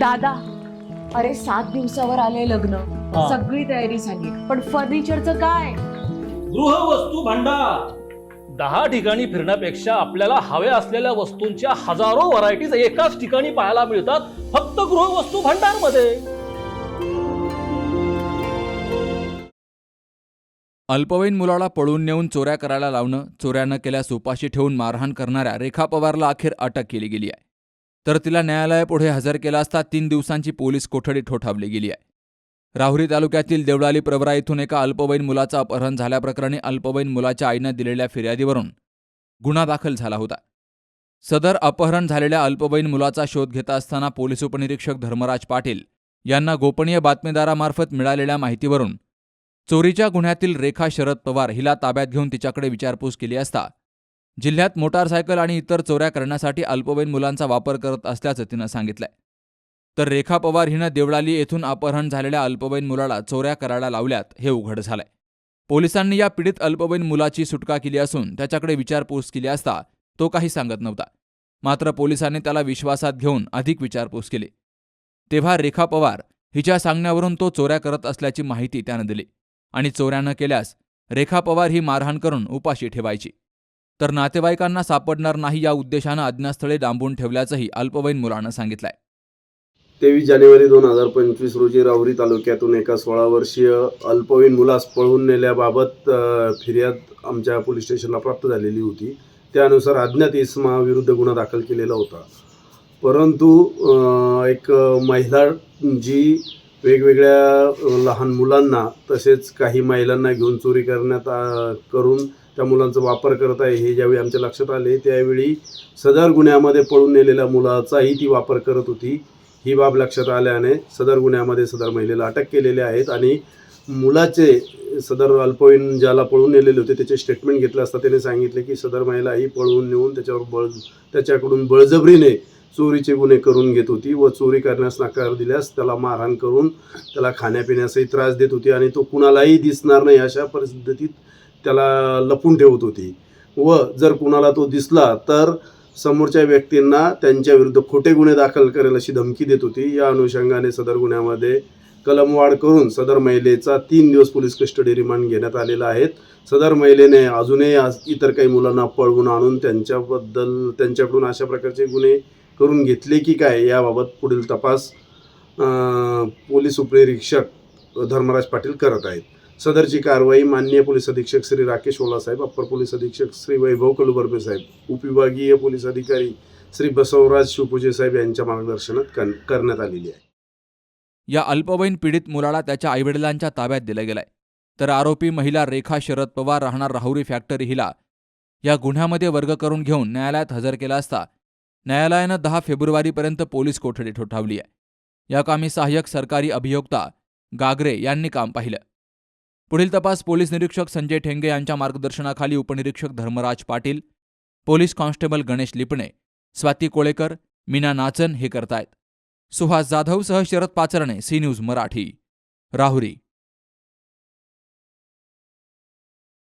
दादा अरे सात दिवसावर आले लग्न. हा. सगळी तयारी झाली. पण फर्निचरचं काय? गृहवस्तू भांडार. दहा ठिकाणी फिरण्यापेक्षा आपल्याला हव्या असलेल्या वस्तूंच्या हजारो व्हरायटीज एकाच ठिकाणी पाहायला मिळतात फक्त गृहवस्तू भांडारमध्ये अल्पवयीन मुलाला पळून नेऊन चोऱ्या करायला लावणं चोऱ्या न केल्यास उपाशी ठेवून मारहाण करणाऱ्या रेखा पवारला अखेर अटक केली गेली आहे. तर तिला न्यायालयापुढे हजर केला असता तीन दिवसांची पोलीस कोठडी ठोठावली गेली आहे. राहुरी तालुक्यातील देवळाली प्रवरा इथून एका अल्पवयीन मुलाचं अपहरण झाल्याप्रकरणी अल्पवयीन मुलाच्या आईनं दिलेल्या फिर्यादीवरून गुन्हा दाखल झाला होता. सदर अपहरण झालेल्या अल्पवयीन मुलाचा शोध घेत असताना पोलीस उपनिरीक्षक धर्मराज पाटील यांना गोपनीय बातमीदारामार्फत मिळालेल्या माहितीवरून चोरीच्या गुन्ह्यातील रेखा शरद पवार हिला ताब्यात घेऊन तिच्याकडे विचारपूस केली असता जिल्ह्यात मोटारसायकल आणि इतर चोऱ्या करण्यासाठी अल्पवयीन मुलांचा वापर करत असल्याचं तिनं सांगितलंय. तर रेखा पवार हिनं देवळाली येथून अपहरण झालेल्या अल्पवयीन मुलाला चोऱ्या करायला लावल्यात हे उघड झालंय. पोलिसांनी या पीडित अल्पवयीन मुलाची सुटका केली असून त्याच्याकडे विचारपूस केली असता तो काही सांगत नव्हता. मात्र पोलिसांनी त्याला विश्वासात घेऊन अधिक विचारपूस केली. तेव्हा रेखा पवार हिच्या सांगण्यावरून तो चोऱ्या करत असल्याची माहिती त्यानं दिली आणि चोऱ्यानं न केल्यास रेखा पवार ही मारहाण करून उपाशी ठेवायची. तर नातेवाईकांना सापडणार नाही या उद्देशानं अज्ञातस्थळे डांबून ठेवल्याचंही अल्पवयीन मुलानं सांगितलंय. तेवीस जानेवारी दोन हजार पंचवीस रोजी राहुरी तालुक्यातून एका सोळा वर्षीय अल्पवयीन मुलास पळवून नेल्याबाबत फिर्याद आमच्या पोलीस स्टेशनला प्राप्त झालेली होती. त्यानुसार अज्ञात इसमाविरुद्ध गुन्हा दाखल केलेला होता. परंतु एक महिला जी वेगवेगळ्या लहान मुलांना तसेच काही महिलांना घेऊन चोरी करण्यात करून त्या मुलांचा वापर करत आहे हे ज्यावेळी आमच्या लक्षात आले त्यावेळी सदर गुन्ह्यामध्ये पळून नेलेल्या मुलाचाही ती वापर करत होती. ही बाब लक्षात आल्याने सदर गुन्ह्यामध्ये सदर महिलेला अटक केलेले आहेत आणि मुलाचे सदर अल्पवयीन ज्याला पळून नेलेले होते त्याचे स्टेटमेंट घेतलं असता त्याने सांगितले की सदर महिला ही पळवून नेऊन त्याच्यावर बळ त्याच्याकडून बळजबरीने चोरीचे गुन्हे करून घेत होती व चोरी करण्यास नकार दिल्यास त्याला मारहाण करून त्याला खाण्यापिण्याचाही त्रास देत होती आणि तो कुणालाही दिसणार नाही अशा परिस्थितीत त्याला लपून ठेवत होती. व जर कुणाला तो दिसला तर समोरच्या व्यक्तींना त्यांच्या विरुद्ध खोटे गुन्हे दाखल करेल अशी धमकी देत होती. या अनुषंगाने सदर गुन्ह्यामध्ये कलमवाढ करून सदर महिलेचा तीन दिवस पोलीस कस्टडी रिमांड घेण्यात आलेला आहे. सदर महिलेने अजूनही आज इतर काही मुलांना पळवून आणून त्यांच्याबद्दल त्यांच्याकडून अशा प्रकारचे गुन्हे करून घेतले की काय याबाबत पुढील तपास पोलीस उपनिरीक्षक धर्मराज पाटील करत आहेत. सदरची कारवाई माननीय पोलीस अधीक्षक श्री राकेश ओला साहेब अप्पर पोलीस अधीक्षक श्री वैभव कलुबर्बे साहेब उपविभागीय पोलीस अधिकारी श्री बसवराज शिवपूजे साहेब यांच्या मार्गदर्शनात करण्यात आलेली आहे. या अल्पवयीन पीडित मुलाला त्याच्या आईवडिलांच्या ताब्यात दिलं गेलंय. तर आरोपी महिला रेखा शरद पवार राहणार राहुरी फॅक्टरी हिला या गुन्ह्यामध्ये वर्ग करून घेऊन न्यायालयात हजर केला असता न्यायालयानं दहा फेब्रुवारीपर्यंत पोलीस कोठडी ठोठावली आहे. या कामी सहाय्यक सरकारी अभियोक्ता गागरे यांनी काम पाहिलं. पुढील तपास पोलीस निरीक्षक संजय ठेंगे यांच्या मार्गदर्शनाखाली उपनिरीक्षक धर्मराज पाटील पोलीस कॉन्स्टेबल गणेश लिपणे स्वाती कोळेकर मीना नाचन हे करतायत. सुहास जाधवसह शरद पाचरणे सी न्यूज मराठी राहुरी.